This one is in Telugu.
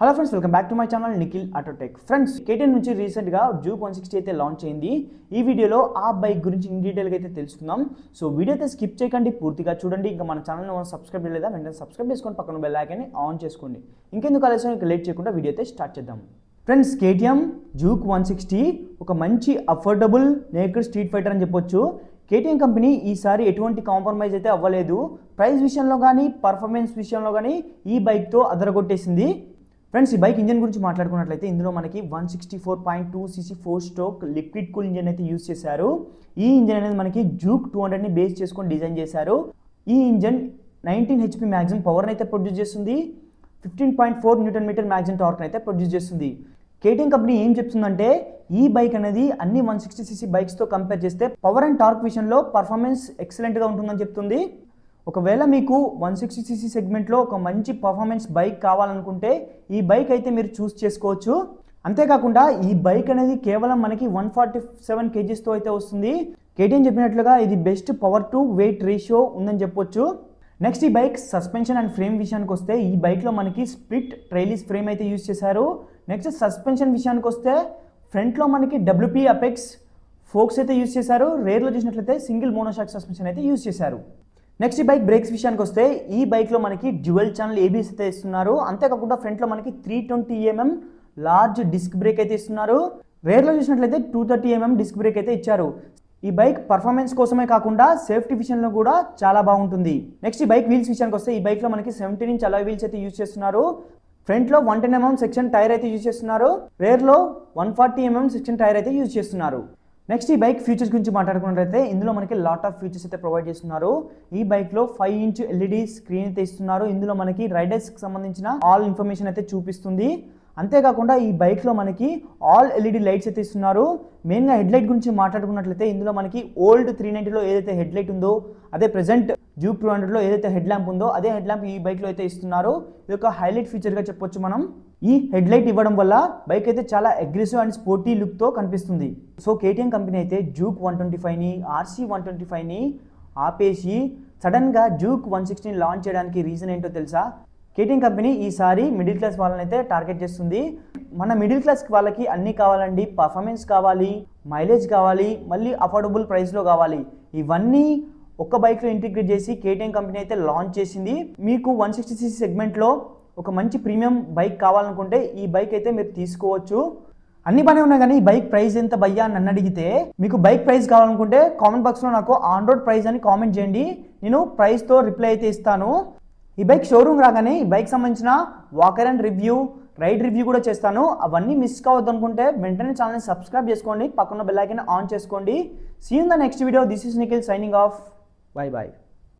Hello friends welcome back to my channel Nikhil Autotech friends KTM నుంచి రీసెంట్గా జూక్ వన్ సిక్స్టీ అయితే లాంచ్ అయింది. ఈ వీడియోలో ఆ బైక్ గురించి ఇన్ డీటెయిల్గా అయితే తెలుసుకుందాం. సో వీడియో అయితే స్కిప్ చేయకండి పూర్తిగా చూడండి. ఇంకా మన ఛానల్ని సబ్స్క్రైబ్ చేయలేదా వెంటనే సబ్స్క్రైబ్ చేసుకొని పక్కన బెల్ ఐకాన్ని ఆన్ చేసుకోండి. ఇంకెందుకు ఆలస్యం ఇంకా లేట్ చేయకుండా వీడియో అయితే స్టార్ట్ చేద్దాం. Friends KTM Duke one sixty ఒక మంచి అఫోర్డబుల్ నేకెడ్ స్ట్రీట్ ఫైటర్ అని చెప్పొచ్చు. కేటీఎం కంపెనీ ఈసారి ఎటువంటి కాంప్రమైజ్ అయితే అవ్వలేదు. ప్రైస్ విషయంలో కానీ పర్ఫార్మెన్స్ విషయంలో కానీ ఈ బైక్తో అదరగొట్టేసింది. ఫ్రెండ్స్ ఈ బైక్ ఇంజన్ గురించి మాట్లాడుకున్నట్లయితే ఇందులో మనకి one sixty four point two CC four stroke liquid cool engine అయితే యూస్ చేశారు. ఈ ఇంజన్ అనేది మనకి జూక్ టూ హండ్రెడ్ని బేస్ చేసుకొని డిజైన్ చేశారు. ఈ ఇంజన్ నైన్టీన్ హెచ్పి మ్యాక్సిమం పవర్ని అయితే ప్రొడ్యూస్ చేస్తుంది. Fifteen point four newton meter maximum torque అయితే ప్రొడ్యూస్ చేస్తుంది. కేటీఎం కంపెనీ ఏం చెప్తుందంటే ఈ బైక్ అనేది అన్ని వన్ సిక్స్టీ సీసీ బైక్స్తో కంపేర్ చేస్తే పవర్ అండ్ టార్క్ విషయంలో పర్ఫార్మెన్స్ ఎక్సలెంట్గా ఉంటుందని చెప్తుంది. ఒకవేళ మీకు వన్ సిక్స్టీ సీసీ సెగ్మెంట్లో ఒక మంచి పర్ఫార్మెన్స్ బైక్ కావాలనుకుంటే ఈ బైక్ అయితే మీరు చూస్ చేసుకోవచ్చు. అంతేకాకుండా ఈ బైక్ అనేది కేవలం మనకి వన్ ఫార్టీ సెవెన్ కేజీస్తో అయితే వస్తుంది. కేటీఎం చెప్పినట్లుగా ఇది best power to weight ratio ఉందని చెప్పొచ్చు. నెక్స్ట్ ఈ బైక్ సస్పెన్షన్ అండ్ ఫ్రేమ్ విషయానికి వస్తే ఈ బైక్లో మనకి స్ప్లిట్ ట్రైలీస్ ఫ్రేమ్ అయితే యూజ్ చేశారు. నెక్స్ట్ సస్పెన్షన్ విషయానికి వస్తే ఫ్రంట్లో మనకి డబ్ల్యూపీ అపెక్స్ ఫోక్స్ అయితే యూజ్ చేశారు. రేర్లో చూసినట్లయితే సింగిల్ మోనోషాక్ సస్పెన్షన్ అయితే యూజ్ చేశారు. నెక్స్ట్ బైక్ బ్రేక్స్ విషయానికి వస్తే ఈ బైక్లో మనకి డ్యువల్ ఛానల్ ఏబీఎస్ అయితే ఇస్తున్నారు. అంతేకాకుండా ఫ్రంట్లో మనకి three twenty mm large disc brake అయితే ఇస్తున్నారు. రేర్లో చూసినట్లయితే two thirty MM disc brake అయితే ఇచ్చారు. ఈ బైక్ పర్ఫార్మెన్స్ కోసమే కాకుండా సేఫ్టీ విషయంలో కూడా చాలా బాగుంటుంది. నెక్స్ట్ ఈ బైక్ వీల్స్ విషయానికి వస్తే ఈ బైక్లో మనకి సెవెంటీన్ ఇంచ్ అలా వీల్స్ అయితే యూజ్ చేస్తున్నారు. ఫ్రంట్లో one ten MM section tyre అయితే యూజ్ చేస్తున్నారు. రేర్లో one forty MM section tyre అయితే యూజ్ చేస్తున్నారు. నెక్స్ట్ ఈ బైక్ ఫీచర్స్ గురించి మాట్లాడుకున్నట్లయితే ఇందులో మనకి లాట్ ఆఫ్ ఫీచర్స్ అయితే ప్రొవైడ్ చేస్తున్నారు. ఈ బైక్లో ఫైవ్ ఇంచ్ ఎల్ఈడి స్క్రీన్ అయితే ఇస్తున్నారు. ఇందులో మనకి రైడర్స్కి సంబంధించిన ఆల్ ఇన్ఫర్మేషన్ అయితే చూపిస్తుంది. అంతేకాకుండా ఈ బైక్లో మనకి ఆల్ ఎల్ఈడి లైట్స్ అయితే ఇస్తున్నారు. మెయిన్గా హెడ్ లైట్ గురించి మాట్లాడుకున్నట్లయితే ఇందులో మనకి ఓల్డ్ త్రీ నైంటీలో ఏదైతే హెడ్ లైట్ ఉందో అదే ప్రెసెంట్ జూ టూ హండ్రెడ్లో ఏదైతే హెడ్ ల్యాంప్ ఉందో అదే హెడ్ ల్యాంప్ ఈ బైక్లో అయితే ఇస్తున్నారు. ఇది ఒక హైలైట్ ఫీచర్గా చెప్పొచ్చు మనం. ఈ హెడ్ లైట్ ఇవ్వడం వల్ల బైక్ అయితే చాలా అగ్రెసివ్ అండ్ స్పోర్టీ లుక్తో కనిపిస్తుంది. సో కేటీఎం కంపెనీ అయితే జూక్ వన్ ట్వంటీ ఫైవ్ని ఆర్సీ వన్ ట్వంటీ ఫైవ్ని ఆపేసి సడన్గా జూక్ వన్ సిక్స్టీని లాంచ్ చేయడానికి రీజన్ ఏంటో తెలుసా? కేటీఎం కంపెనీ ఈసారి మిడిల్ క్లాస్ వాళ్ళని అయితే టార్గెట్ చేస్తుంది. మన మిడిల్ క్లాస్ వాళ్ళకి అన్నీ కావాలండి. పర్ఫార్మెన్స్ కావాలి మైలేజ్ కావాలి మళ్ళీ అఫోర్డబుల్ ప్రైస్లో కావాలి. ఇవన్నీ ఒక్క బైక్లో ఇంటిగ్రేట్ చేసి కేటీఎం కంపెనీ అయితే లాంచ్ చేసింది. మీకు వన్ సిక్స్టీ సీసీ సెగ్మెంట్లో ఒక మంచి ప్రీమియం బైక్ కావాలనుకుంటే ఈ బైక్ అయితే మీరు తీసుకోవచ్చు. అన్ని బాగానే ఉన్నాయి కానీ ఈ బైక్ ప్రైస్ ఎంత భయ్యా అని నన్ను అడిగితే మీకు బైక్ ప్రైస్ కావాలనుకుంటే కామెంట్ బాక్స్లో నాకు ఆన్ రోడ్ ప్రైస్ అని కామెంట్ చేయండి. నేను ప్రైస్తో రిప్లై అయితే ఇస్తాను. ఈ బైక్ షోరూమ్ రాగానే ఈ బైక్ సంబంధించిన walkaround and review ride review కూడా చేస్తాను. అవన్నీ మిస్ కావద్దు అనుకుంటే వెంటనే ఛానల్ని సబ్స్క్రైబ్ చేసుకోండి. పక్కన బెల్ ఐకాన్ ఆన్ చేసుకోండి. See in the next video this is Nikhil signing off bye bye